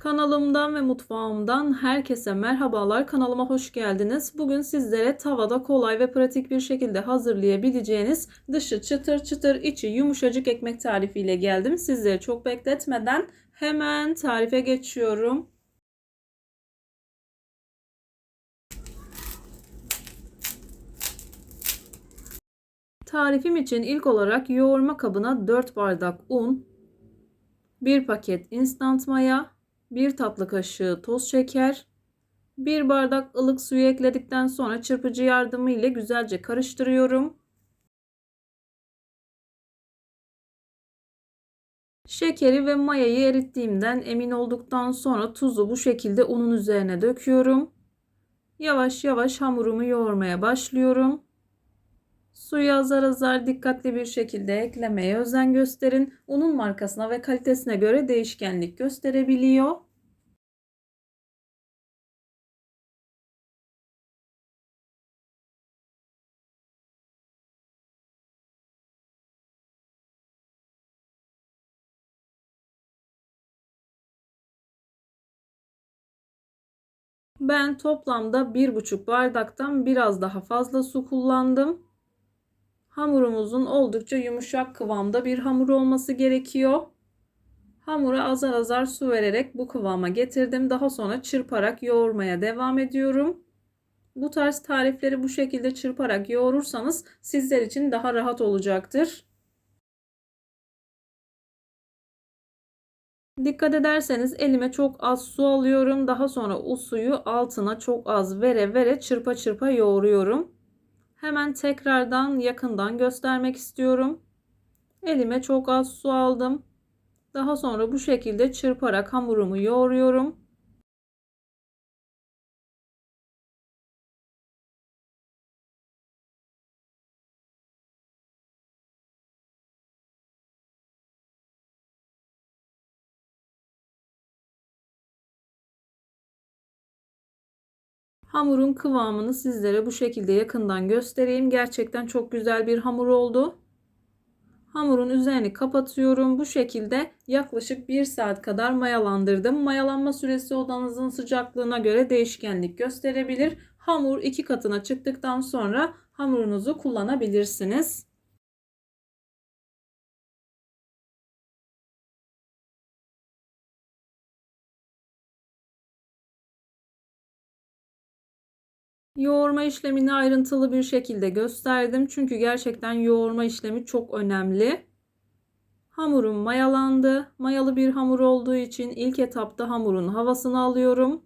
Kanalımdan ve mutfağımdan herkese merhabalar. Kanalıma hoş geldiniz. Bugün sizlere tavada kolay ve pratik bir şekilde hazırlayabileceğiniz dışı çıtır çıtır içi yumuşacık ekmek tarifiyle geldim. Sizleri çok bekletmeden hemen tarife geçiyorum. Tarifim için ilk olarak yoğurma kabına 4 bardak un, 1 paket instant maya, 1 tatlı kaşığı toz şeker, 1 bardak ılık suyu ekledikten sonra çırpıcı yardımı ile güzelce karıştırıyorum. Şekeri ve mayayı erittiğimden emin olduktan sonra tuzu bu şekilde unun üzerine döküyorum. Yavaş yavaş hamurumu yoğurmaya başlıyorum. Suyu azar azar dikkatli bir şekilde eklemeye özen gösterin. Unun markasına ve kalitesine göre değişkenlik gösterebiliyor. Ben toplamda bir buçuk bardaktan biraz daha fazla su kullandım. Hamurumuzun oldukça yumuşak kıvamda bir hamur olması gerekiyor. Hamura azar azar su vererek bu kıvama getirdim. Daha sonra çırparak yoğurmaya devam ediyorum. Bu tarz tarifleri bu şekilde çırparak yoğurursanız sizler için daha rahat olacaktır. Dikkat ederseniz elime çok az su alıyorum. Daha sonra o suyu altına çok az vere vere çırpa çırpa yoğuruyorum. Hemen tekrardan yakından göstermek istiyorum. Elime çok az su aldım. Daha sonra bu şekilde çırparak hamurumu yoğuruyorum. Hamurun kıvamını sizlere bu şekilde yakından göstereyim. Gerçekten çok güzel bir hamur oldu. Hamurun üzerini kapatıyorum. Bu şekilde yaklaşık 1 saat kadar mayalandırdım. Mayalanma süresi odanızın sıcaklığına göre değişkenlik gösterebilir. Hamur iki katına çıktıktan sonra hamurunuzu kullanabilirsiniz. Yoğurma işlemini ayrıntılı bir şekilde gösterdim. Çünkü gerçekten yoğurma işlemi çok önemli. Hamurum mayalandı. Mayalı bir hamur olduğu için ilk etapta hamurun havasını alıyorum.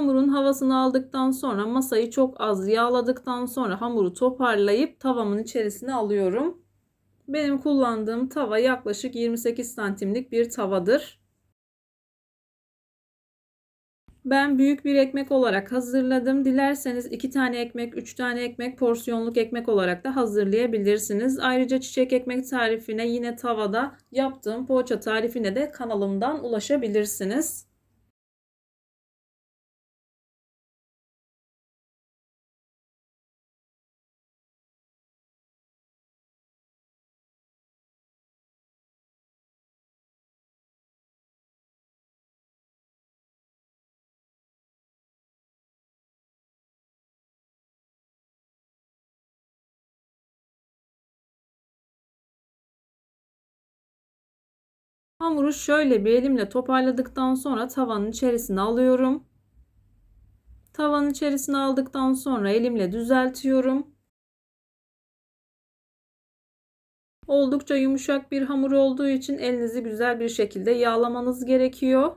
Hamurun havasını aldıktan sonra masayı çok az yağladıktan sonra hamuru toparlayıp tavamın içerisine alıyorum. Benim kullandığım tava yaklaşık 28 santimlik bir tavadır. Ben büyük bir ekmek olarak hazırladım. Dilerseniz 2 tane ekmek, 3 tane ekmek, porsiyonluk ekmek olarak da hazırlayabilirsiniz. Ayrıca çiçek ekmek tarifine yine tavada yaptığım poğaça tarifine de kanalımdan ulaşabilirsiniz. Hamuru şöyle bir elimle toparladıktan sonra tavanın içerisine alıyorum. Tavanın içerisine aldıktan sonra elimle düzeltiyorum. Oldukça yumuşak bir hamur olduğu için elinizi güzel bir şekilde yağlamanız gerekiyor.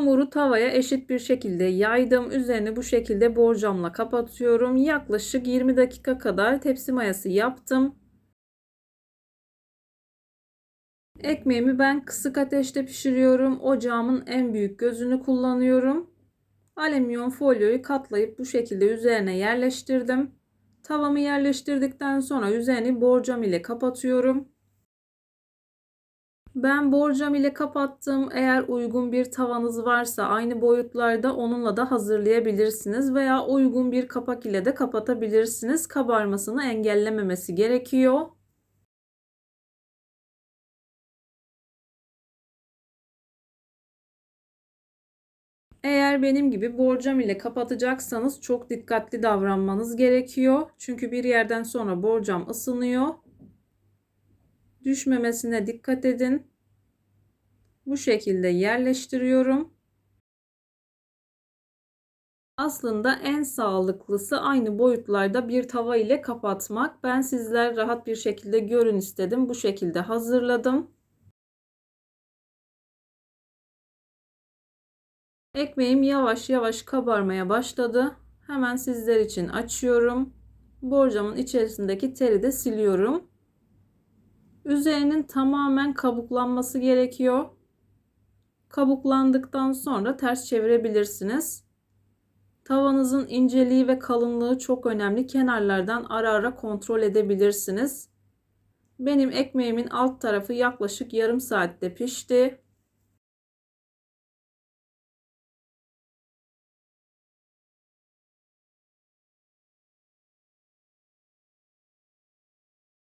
Hamuru tavaya eşit bir şekilde yaydım. Üzerini bu şekilde borcamla kapatıyorum. Yaklaşık 20 dakika kadar tepsi mayası yaptım. Ekmeğimi ben kısık ateşte pişiriyorum. Ocağımın en büyük gözünü kullanıyorum. Alüminyum folyoyu katlayıp bu şekilde üzerine yerleştirdim. Tavamı yerleştirdikten sonra üzerini borcam ile kapatıyorum. Ben borcam ile kapattım. Eğer uygun bir tavanız varsa aynı boyutlarda onunla da hazırlayabilirsiniz veya uygun bir kapak ile de kapatabilirsiniz. Kabarmasını engellememesi gerekiyor. Eğer benim gibi borcam ile kapatacaksanız çok dikkatli davranmanız gerekiyor. Çünkü bir yerden sonra borcam ısınıyor. Düşmemesine dikkat edin. Bu şekilde yerleştiriyorum. Aslında en sağlıklısı aynı boyutlarda bir tava ile kapatmak. Ben sizler rahat bir şekilde görün istedim. Bu şekilde hazırladım. Ekmeğim yavaş yavaş kabarmaya başladı. Hemen sizler için açıyorum. Borcamın içerisindeki teri de siliyorum. Üzerinin tamamen kabuklanması gerekiyor. Kabuklandıktan sonra ters çevirebilirsiniz. Tavanızın inceliği ve kalınlığı çok önemli. Kenarlardan ara ara kontrol edebilirsiniz. Benim ekmeğimin alt tarafı yaklaşık yarım saatte pişti.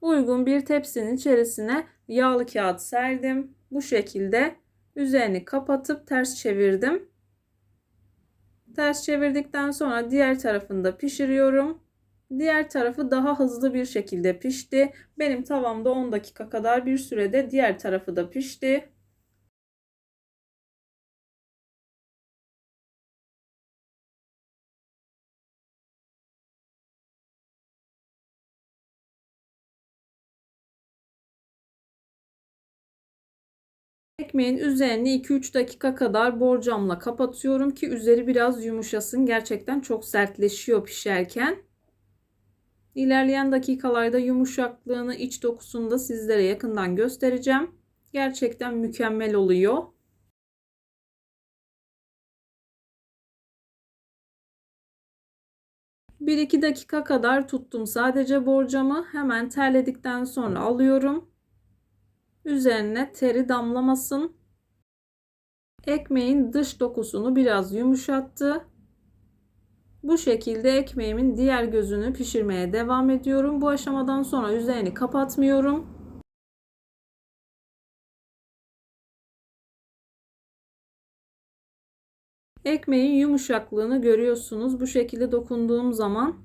Uygun bir tepsinin içerisine yağlı kağıt serdim. Bu şekilde üzerini kapatıp ters çevirdim. Ters çevirdikten sonra diğer tarafını da pişiriyorum. Diğer tarafı daha hızlı bir şekilde pişti. Benim tavamda 10 dakika kadar bir sürede diğer tarafı da pişti. Ekmeğin üzerini 2-3 dakika kadar borcamla kapatıyorum ki üzeri biraz yumuşasın. Gerçekten çok sertleşiyor pişerken. İlerleyen dakikalarda yumuşaklığını, iç dokusunu da sizlere yakından göstereceğim. Gerçekten mükemmel oluyor. Bir iki dakika kadar tuttum sadece borcamı. Hemen terledikten sonra alıyorum. Üzerine teri damlamasın. Ekmeğin dış dokusunu biraz yumuşattı. Bu şekilde ekmeğimin diğer gözünü pişirmeye devam ediyorum. Bu aşamadan sonra üzerini kapatmıyorum. Ekmeğin yumuşaklığını görüyorsunuz. Bu şekilde dokunduğum zaman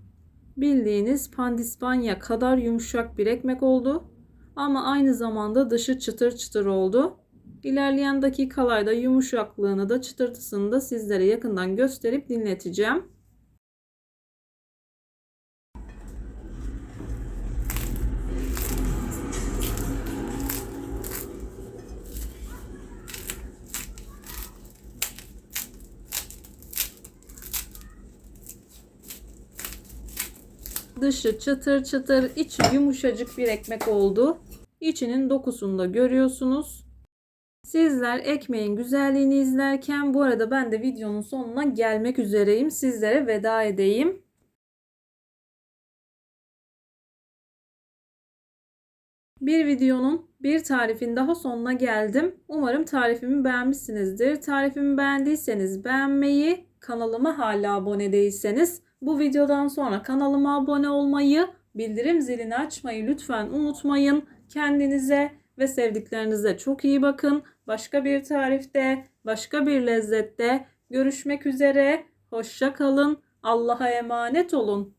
bildiğiniz pandispanya kadar yumuşak bir ekmek oldu. Ama aynı zamanda dışı çıtır çıtır oldu. İlerleyen dakikalarda yumuşaklığını da çıtırtısını da sizlere yakından gösterip dinleteceğim. Dışı çıtır çıtır, içi yumuşacık bir ekmek oldu. İçinin dokusunu da görüyorsunuz. Sizler ekmeğin güzelliğini izlerken bu arada ben de videonun sonuna gelmek üzereyim. Sizlere veda edeyim. Bir videonun bir tarifin daha sonuna geldim. Umarım tarifimi beğenmişsinizdir. Tarifimi beğendiyseniz beğenmeyi, kanalıma hala abone değilseniz bu videodan sonra kanalıma abone olmayı, bildirim zilini açmayı lütfen unutmayın. Kendinize ve sevdiklerinize çok iyi bakın. Başka bir tarifte, başka bir lezzette görüşmek üzere. Hoşça kalın. Allah'a emanet olun.